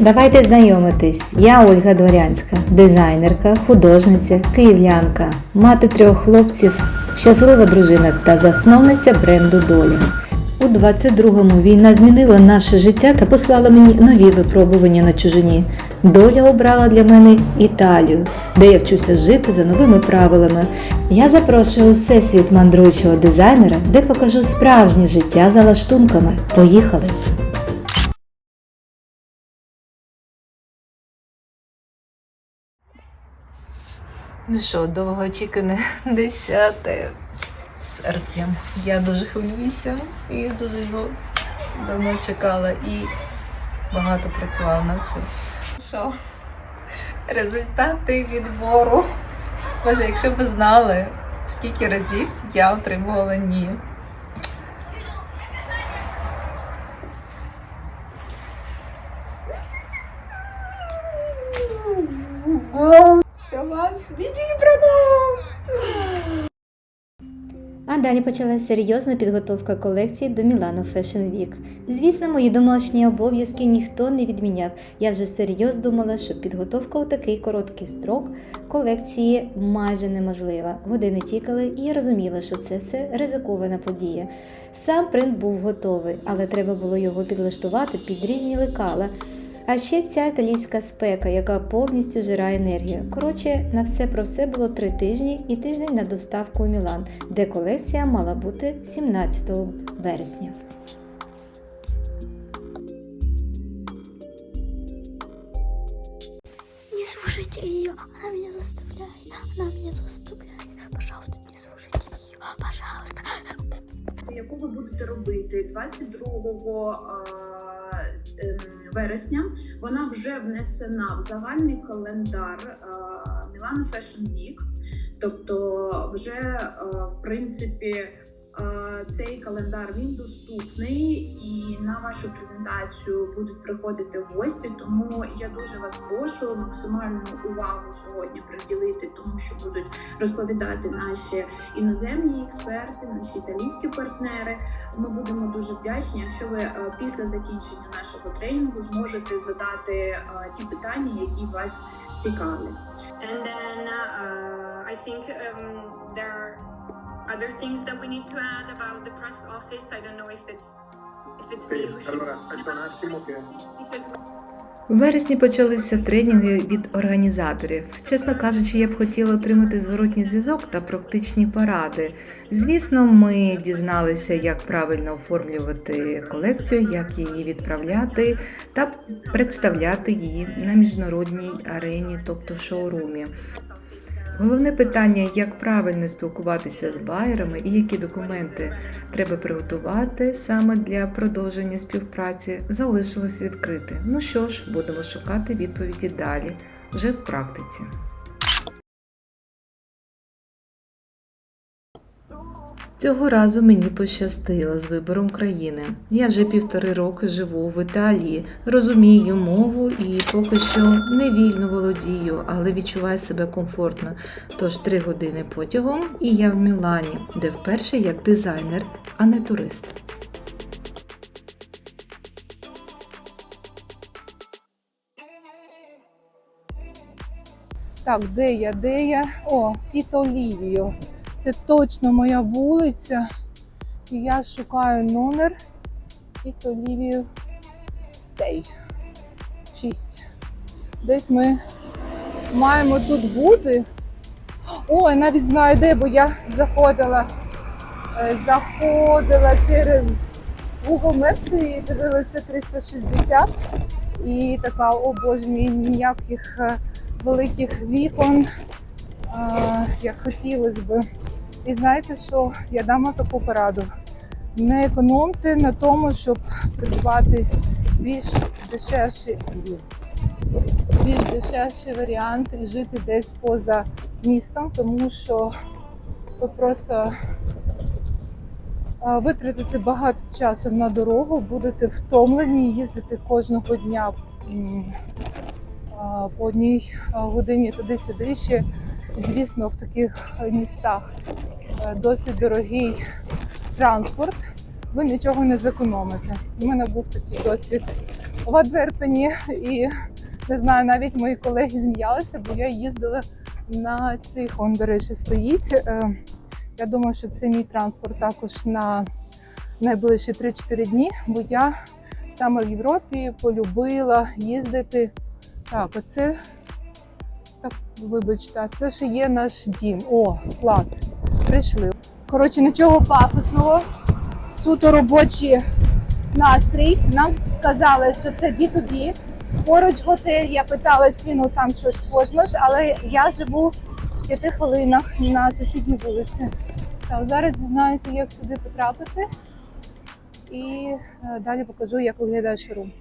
Давайте знайомитись. Я Ольга Дворянська, дизайнерка, художниця, київлянка, мати трьох хлопців, щаслива дружина та засновниця бренду Доля. У 22-му війна змінила наше життя та послала мені нові випробування на чужині. Доля обрала для мене Італію, де я вчуся жити за новими правилами. Я запрошую у всесвіт мандруючого дизайнера, де покажу справжнє життя за лаштунками. Поїхали! Ну що, довгоочікане 10 серпня. Я дуже хвилююся і дуже його давно чекала і багато працювала над цим. Що? Результати відбору. Боже, якщо б знали, скільки разів я отримувала ні. Що вас відібрано? А далі почалася серйозна підготовка колекції до Milano Fashion Week. Звісно, мої домашні обов'язки ніхто не відміняв. Я вже серйозно думала, що підготовка у такий короткий строк колекції майже неможлива. Години тікали, і я розуміла, що це все ризикована подія. Сам принт був готовий, але треба було його підлаштувати під різні лекала. А ще ця італійська спека, яка повністю жирає енергію. Коротше, на все про все було три тижні і тиждень на доставку у Мілан, де колекція мала бути 17 вересня. Не слушайте ее, она меня заставляет, она меня заставляет. Пожалуйста, не слушайте ее, пожалуйста. Яку ви будете робити 22 е, з- ем, вересня. Вона вже внесена в загальний календар Мілано Fashion Week. Тобто, вже е, в принципі е, цей календар він доступний і на вашу презентацію будуть приходити гості. Тому я дуже вас прошу максимальну увагу сьогодні приділити, тому що будуть розповідати наші іноземні експерти, наші італійські партнери. Ми будемо дуже вдячні, якщо ви е, після закінчення нашого тренінгу зможете задати е, ті питання, які вас цікавлять. And then uh, I think um, there are other things that we need to add about the press office. I don't know if it's if it's Sì, me who should- allora aspetta un attimo che У вересні почалися тренінги від організаторів. Чесно кажучи, я б хотіла отримати зворотній зв'язок та практичні поради. Звісно, ми дізналися, як правильно оформлювати колекцію, як її відправляти та представляти її на міжнародній арені, тобто в шоурумі. Головне питання, як правильно спілкуватися з байерами і які документи треба приготувати саме для продовження співпраці, залишилось відкрите. Ну що ж, будемо шукати відповіді далі, вже в практиці. Цього разу мені пощастило з вибором країни. Я вже півтори роки живу в Італії, розумію мову і поки що не вільно володію, але відчуваю себе комфортно. Тож три години потягом і я в Мілані, де вперше як дизайнер, а не турист. Так, де я, де я? О, Тіто Лівіо. Це точно моя вулиця. І я шукаю номер Тіто Лівіо Сей. 6. Десь ми маємо тут бути. О, я навіть знаю де, бо я заходила, е, заходила через Google Maps і дивилася 360. І така, о боже мій, ніяких е, великих вікон, як хотілося б. І знаєте що? Я дам вам таку пораду. Не економте на тому, щоб придбати більш дешевші, більш дешевші варіанти і жити десь поза містом, тому що ви просто витратите багато часу на дорогу, будете втомлені їздити кожного дня. по одній годині туди-сюди. Ще, звісно, в таких містах е, досить дорогий транспорт. Ви нічого не зекономите. У мене був такий досвід в Адверпені. І не знаю, навіть мої колеги зміялися, бо я їздила на цих, он, речі, стоїть. Е, Я думаю, що це мій транспорт також на найближчі 3-4 дні, бо я саме в Європі полюбила їздити. Так, оце вибачте, а це ще є наш дім. О, клас! Прийшли. Коротше, нічого пафосного. Суто робочий настрій. Нам сказали, що це B2B. Поруч готель, я питала ціну, там щось космос, але я живу в п'яти хвилинах на сусідній вулиці. Так, зараз дізнаюся, як сюди потрапити. І е, далі покажу, як виглядає шоурум.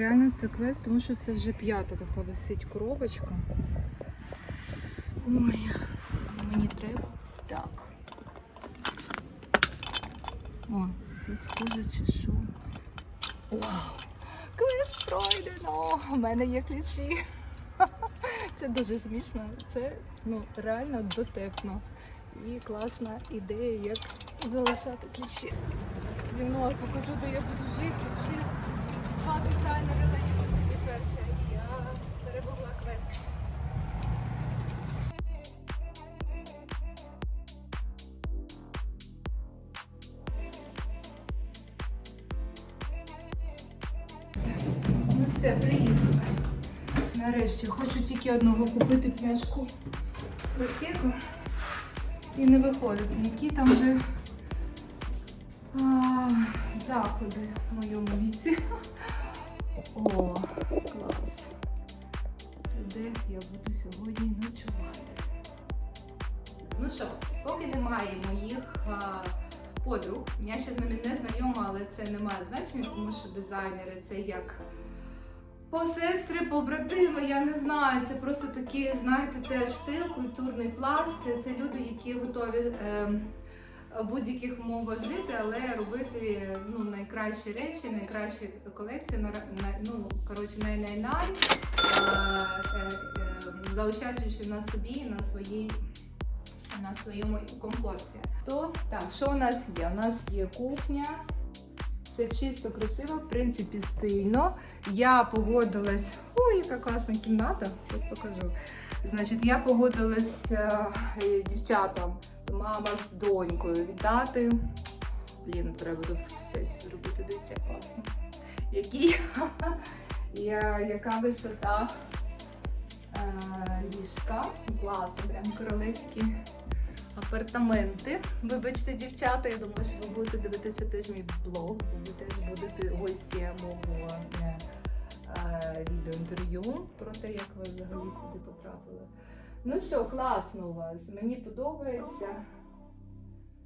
Реально це квест, тому що це вже п'ята така висить коробочка. Ой, мені треба. Так. О, це схоже чи що. Вау! Квест пройдено! У мене є ключі. Це дуже смішно. Це ну, реально дотепно. І класна ідея, як залишати ключі. Зі мною покажу, де я буду жити. Чи два дизайнери дає сьогодні перше, і я перемогла квест. Ну все, приїхали. Нарешті хочу тільки одного купити пляшку просеку і не виходити. Які там вже а, заходи в моєму віці. О, клас. Це де я буду сьогодні ночувати. Ну що, поки немає моїх а, подруг, я ще з ними не знайома, але це не має значення, тому що дизайнери це як посестри, побратими, я не знаю. Це просто такий, знаєте, теж стил, культурний пласт. Це люди, які готові. в будь-яких умовах жити, але робити ну, найкращі речі, найкращі колекції, на, на, ну, коротше, най-най-най, е, е, е, заощаджуючи на собі, на, своїй, на своєму комфорті. То так, що у нас є? У нас є кухня. Це чисто красиво, в принципі, стильно. Я погодилась. Ой, яка класна кімната! Зараз покажу. Значить, я погодилась дівчатам мама з донькою віддати. Блін, треба тут фотосесію зробити, дивіться, класно. Які, я, яка висота е, ліжка. Класно, прям королевські апартаменти. Вибачте, дівчата, я думаю, що ви будете дивитися теж мій блог, ви теж будете гості мого е, е, відеоінтерв'ю про те, як ви взагалі сюди потрапили. Ну що, класно у вас. Мені подобається.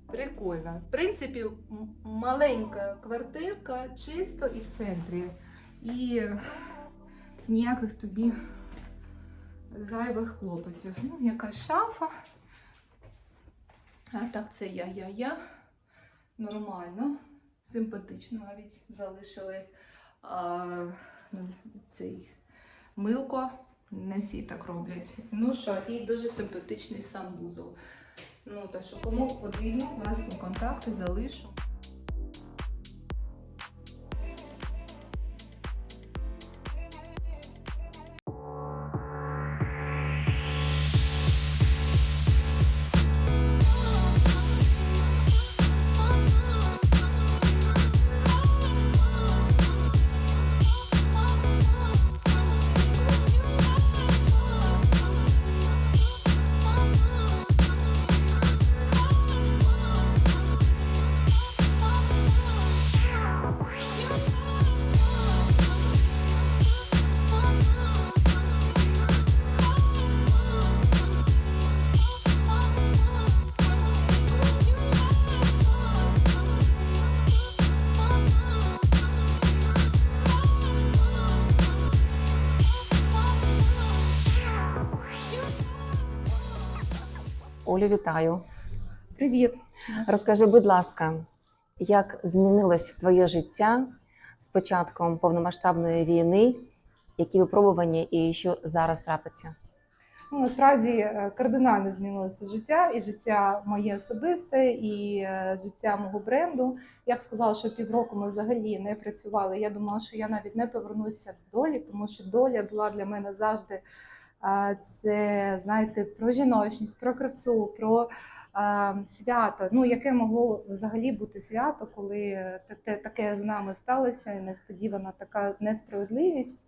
Прикольно. В принципі, маленька квартирка, чисто і в центрі. І ніяких тобі зайвих клопотів. Ну, якась шафа. А так, це я-я-я. Нормально, симпатично навіть залишили а, цей милко. Не всі так роблять. Ну що, і дуже симпатичний сам вузол. Ну, та що кому потрібно, власні контакти залишу. Олю, вітаю. Привіт. Розкажи, будь ласка, як змінилось твоє життя з початком повномасштабної війни? Які випробування і що зараз трапиться? Ну, насправді е, кардинально змінилося життя, і життя моє особисте, і е, життя мого бренду. Я б сказала, що півроку ми взагалі не працювали. Я думала, що я навіть не повернуся до долі, тому що доля була для мене завжди це, знаєте, про жіночність, про красу, про свято. Ну, яке могло взагалі бути свято, коли таке, з нами сталося, і несподівана така несправедливість.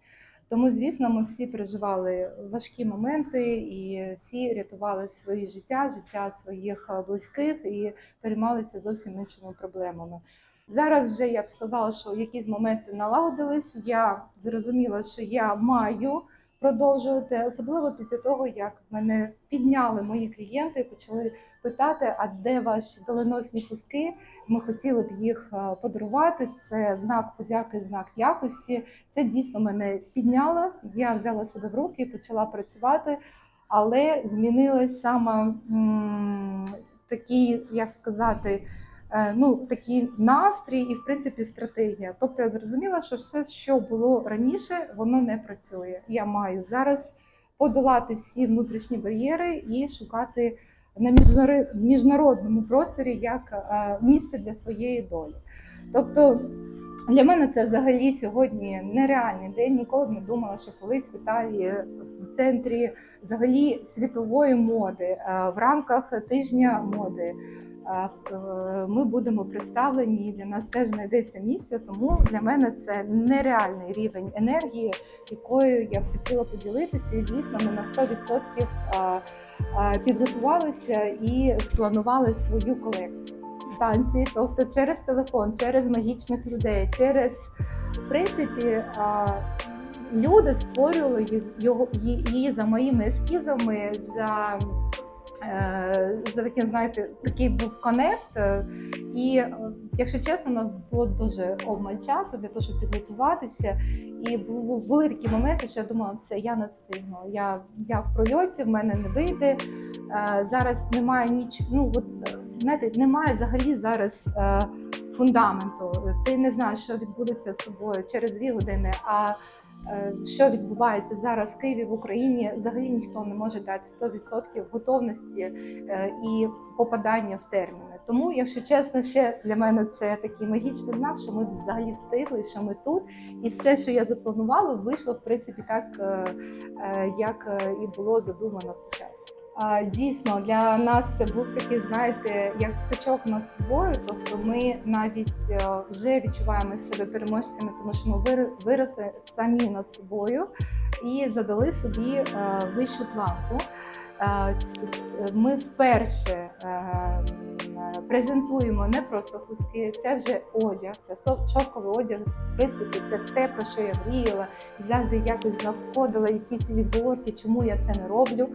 Тому, звісно, ми всі переживали важкі моменти і всі рятували свої життя, життя своїх близьких і переймалися зовсім іншими проблемами. Зараз вже я б сказала, що якісь моменти налагодились. Я зрозуміла, що я маю продовжувати, особливо після того, як мене підняли мої клієнти почали питати, а де ваші доленосні куски? Ми хотіли б їх е, подарувати. Це знак подяки, знак якості. Це дійсно мене підняло. Я взяла себе в руки і почала працювати, але змінилась саме м, такий, як сказати, ну такий настрій і в принципі стратегія. Тобто я зрозуміла, що все, що було раніше, воно не працює. Я маю зараз подолати всі внутрішні бар'єри і шукати на міжнародному просторі як е, місце для своєї долі. Тобто для мене це взагалі сьогодні нереальний день. Ніколи б не думала, що колись в Італії в центрі взагалі світової моди е, в рамках тижня моди. Е, Ми будемо представлені для нас теж знайдеться місце. Тому для мене це нереальний рівень енергії, якою я б хотіла поділитися. І звісно, ми на 100% е, е, підготувалися і спланували свою колекцію станції, тобто через телефон, через магічних людей, через в принципі люди створювали його її за моїми ескізами, за, за таким, знаєте, такий був конект. е, І е, якщо чесно, у нас було дуже обмаль часу для того, щоб підготуватися. І були такі моменти, що я думала, все, я не встигну. Я, я в прольоті, в мене не вийде. Е, Зараз немає нічого. Ну от е, знаєте, немає взагалі зараз е, фундаменту. Ти не знаєш, що відбудеться з тобою через дві години. А е, що відбувається зараз в Києві в Україні, взагалі ніхто не може дати 100% готовності е, і попадання в терміни. Тому, якщо чесно, ще для мене це такий магічний знак, що ми взагалі встигли, що ми тут, і все, що я запланувала, вийшло в принципі так, е, е, як е, і було задумано спочатку. Дійсно, для нас це був такий, знаєте, як скачок над собою. Тобто, ми навіть е, вже відчуваємо себе переможцями, тому що ми вир- виросли самі над собою і задали собі е, вищу планку. Е, Ми вперше презентуємо не просто хустки, це вже одяг, це шовковий одяг. В принципі, це те, про що я мріяла, завжди якось знаходила якісь відговорки, чому я це не роблю.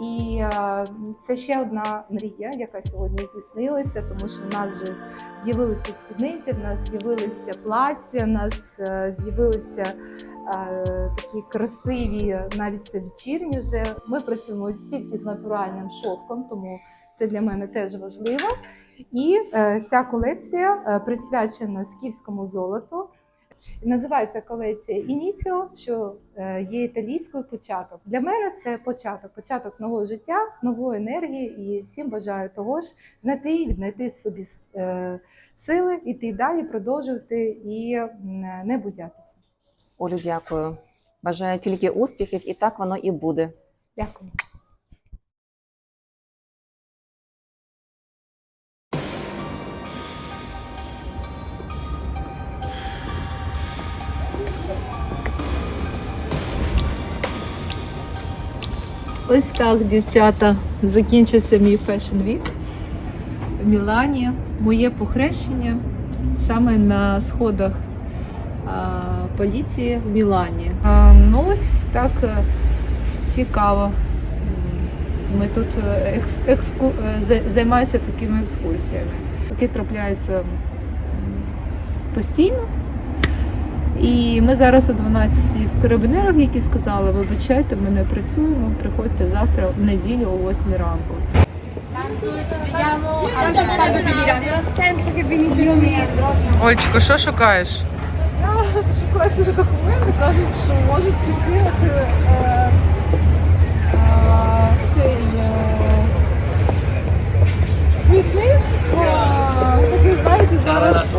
І е, це ще одна мрія, яка сьогодні здійснилася, тому що в нас вже з'явилися спідниці, в нас з'явилися плаття, в нас е, з'явилися е, такі красиві, навіть це вечірні вже. Ми працюємо тільки з натуральним шовком, тому це для мене теж важливо. І ця колекція присвячена скіфському золоту. Називається колекція Ініціо, що е, є італійською початок. Для мене це початок, початок нового життя, нової енергії, і всім бажаю того ж знайти і віднайти собі е, сили, іти далі, продовжувати і не боятися. Олю, дякую. Бажаю тільки успіхів, і так воно і буде. Дякую. Ось так, дівчата, закінчився мій Week в Мілані. Моє похрещення саме на сходах а, поліції в Мілані. А, ну, ось так е, цікаво. Ми тут е, екс, екску, е, займаємося такими екскурсіями. Таке трапляється постійно. І ми зараз о 12 в карабінерах, які сказали, вибачайте, ми не працюємо, приходьте завтра в неділю о 8 ранку. Ольчко, що шукаєш? Шукаю собі документи, кажуть, що можуть підкинути е, е, цей е, смітник. Е, такий, знаєте, зараз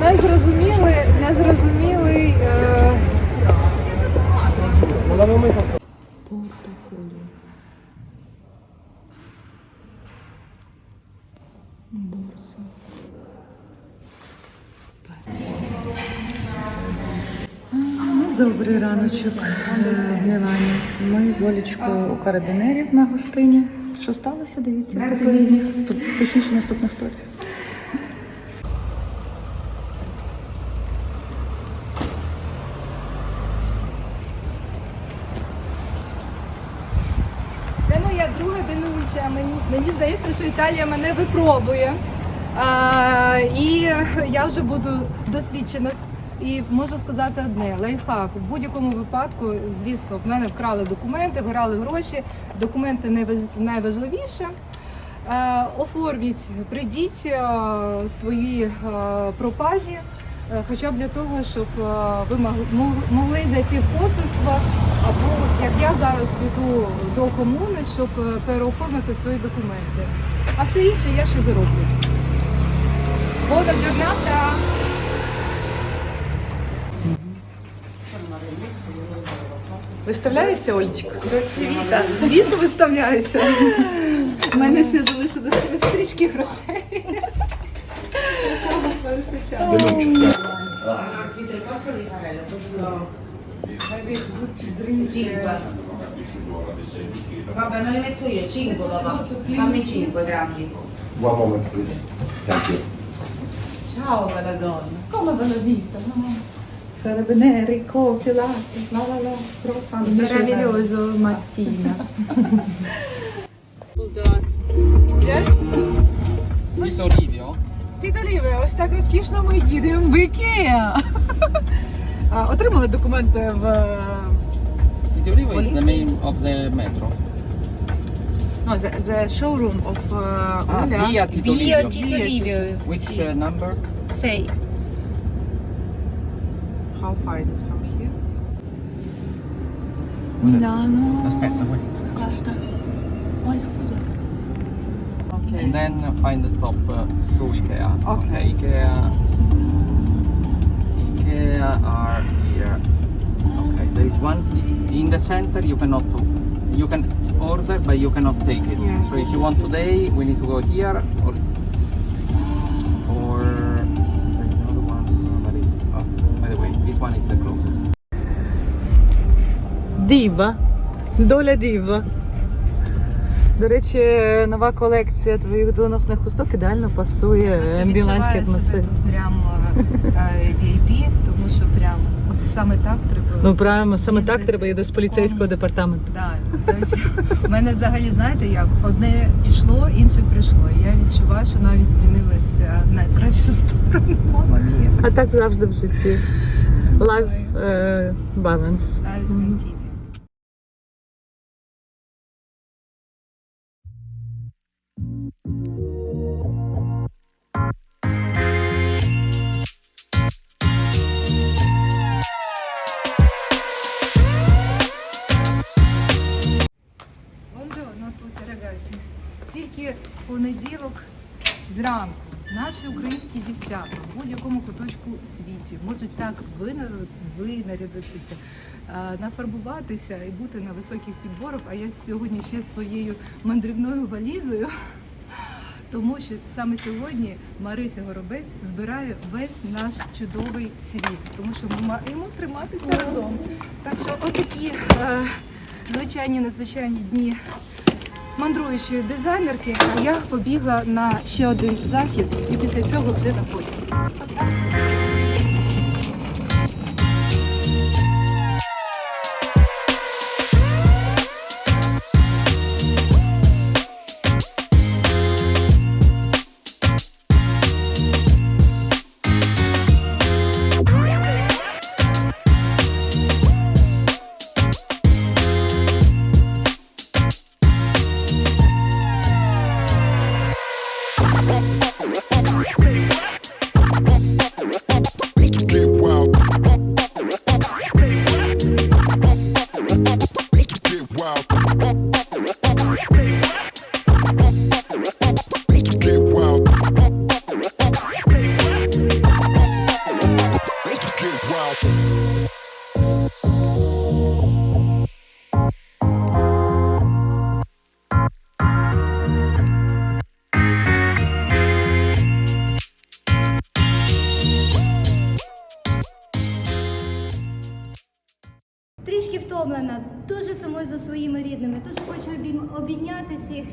незрозумілий, незрозумілий. Е, Ну, Добрий раночок е, в Мілані. Ми з Олічкою у карабінерів на гостині. Що сталося? Дивіться попередніх, точніше наступна сторіс. Це моя друга денуюча. Мені, здається, що Італія мене випробує. А, і я вже буду досвідчена. І можу сказати одне: лайфхак. У будь-якому випадку, звісно, в мене вкрали документи, вкрали гроші. Документи найваж- найважливіше. Е, Оформіть, прийдіть е, свої е, пропажі, хоча б для того, щоб е, ви мог- мог- могли зайти в посольство, або як я зараз піду до комуни, щоб е, переоформити свої документи. А все інше я ще зароблю. Buona giornata! Виставляєшся, Олічка? Віта, звісно, виставляюся. У мене ще залишилось трішки грошей. Denuncia. Ah. Vabbè, me ne metto io, 5 papà. Fammi 5 grandi. One Ciao bella donna, come bella vita, no? Sarebbe ne ricco, fiolato, la la la, croissant. Meraviglioso mattina. Bulldogs. Yes? Vitorino. Тіто Ліве, ось так розкішно ми їдемо в Ікеа. Отримали документи в е, Tito Livio is the name of the metro. No, the, the showroom of uh, Ah, Ola. via Tito Livio. Tito Livio. Which uh, number? Say. How far is it from here? Milano. Aspetta, wait. Guarda. Oi, scusa. okay. and then find the stop uh, through IKEA. Okay. okay. IKEA. IKEA are here. Okay, there is one in the center. You cannot you can order, but you cannot take it. Yeah. So if you want today, we need to go here or or there is another one. That is. Oh, by the way, this one is the closest. Diva, Dole Diva. До речі, нова колекція твоїх доносних хусток ідеально пасує амбіланській атмосфері. тут прям VIP, тому що прям ось саме так треба. Ну прямо саме так треба йде з поліцейського департаменту. Да, тобто, в мене взагалі, знаєте, як одне пішло, інше прийшло. І я відчуваю, що навіть змінилася на кращу сторону. Мама мія. А так завжди в житті. Life е, balance. Life is Мгм. Зранку наші українські дівчата в будь-якому куточку світі можуть так винарядитися, е, нафарбуватися і бути на високих підборах. А я сьогодні ще своєю мандрівною валізою. Тому що саме сьогодні Марися Горобець збирає весь наш чудовий світ, тому що ми маємо триматися разом. Так що отакі е, звичайні незвичайні дні мандруючої дизайнерки, я побігла на ще один захід і після цього вже на потяг. Трішки втомлена, дуже сумую за своїми рідними, дуже хочу обійм- обійняти всіх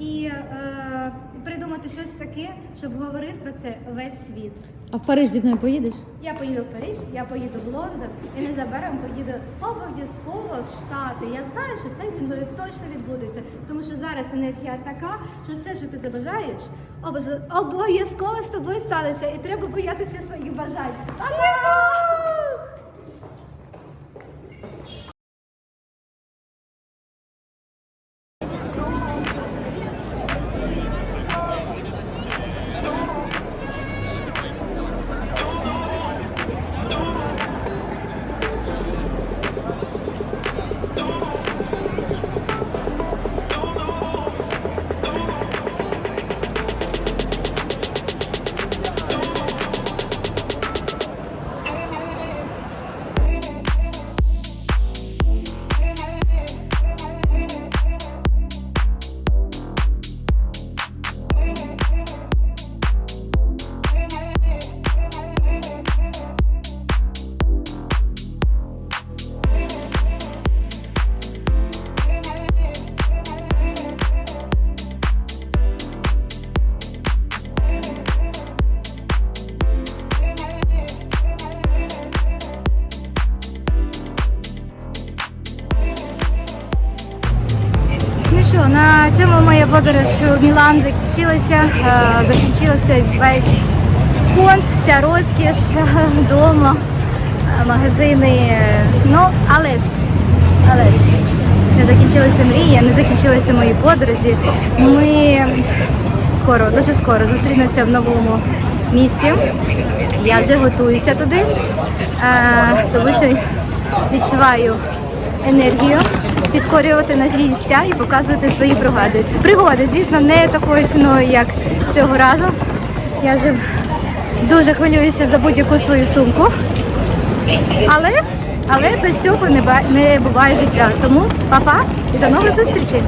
і е, придумати щось таке, щоб говорив про це весь світ. А в Париж зі мною поїдеш? Я поїду в Париж, я поїду в Лондон і незабаром поїду обов'язково в Штати. Я знаю, що це зі мною точно відбудеться, тому що зараз енергія така, що все, що ти забажаєш, обов'яз- обов'язково з тобою станеться, і треба боятися своїх бажань. Па-па! Подорож у Мілан закінчилася. Е, Закінчилася весь понт, вся розкіш вдома, магазини. е, Ну, але ж, але ж не закінчилася мрія, не закінчилися мої подорожі. Ми скоро, дуже скоро зустрінемося в новому місті. Я вже готуюся туди, е, тому що відчуваю енергію підкорювати на місця і показувати свої пригоди. Пригоди, звісно, не такою ціною, як цього разу. Я вже дуже хвилююся за будь-яку свою сумку. Але, але без цього не буває життя. Тому па-па і до нових зустрічей!